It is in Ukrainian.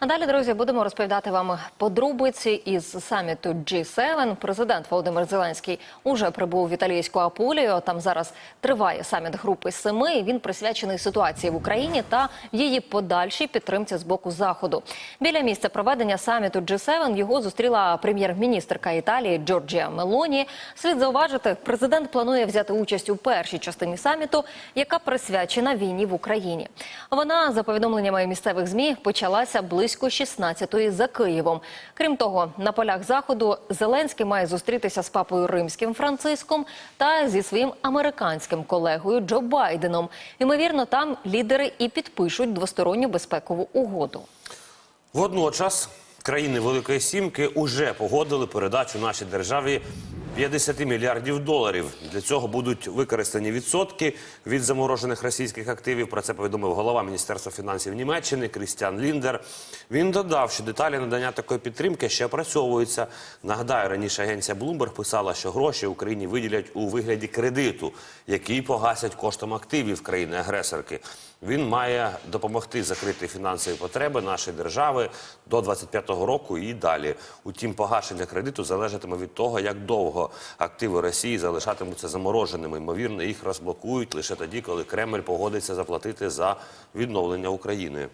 А далі, друзі, будемо розповідати вам подробиці із саміту G7. Президент Володимир Зеленський уже прибув в італійську Апулію. Там зараз триває саміт групи семи. Він присвячений ситуації в Україні та її подальшій підтримці з боку заходу. Біля місця проведення саміту G7 його зустріла прем'єр-міністрка Італії Джорджія Мелоні. Слід зауважити, президент планує взяти участь у першій частині саміту, яка присвячена війні в Україні. Вона за повідомленнями місцевих змі почалася близько 16-ї за Києвом. Крім того, на полях заходу Зеленський має зустрітися з папою римським Франциском та зі своїм американським колегою Джо Байденом. Ймовірно, там лідери і підпишуть двосторонню безпекову угоду. Водночас країни Великої Сімки уже погодили передачу нашій державі 50 мільярдів доларів. Для цього будуть використані відсотки від заморожених російських активів. Про це повідомив голова Міністерства фінансів Німеччини Крістіан Ліндер. Він додав, що деталі надання такої підтримки ще опрацьовуються. Нагадаю, раніше агенція Bloomberg писала, що гроші Україні виділять у вигляді кредиту, який погасять коштом активів країни-агресорки. Він має допомогти закрити фінансові потреби нашої держави до 25-го року і далі. Утім, погашення кредиту залежатиме від того, як довго активи Росії залишатимуться замороженими. Ймовірно, їх розблокують лише тоді, коли Кремль погодиться заплатити за відновлення України.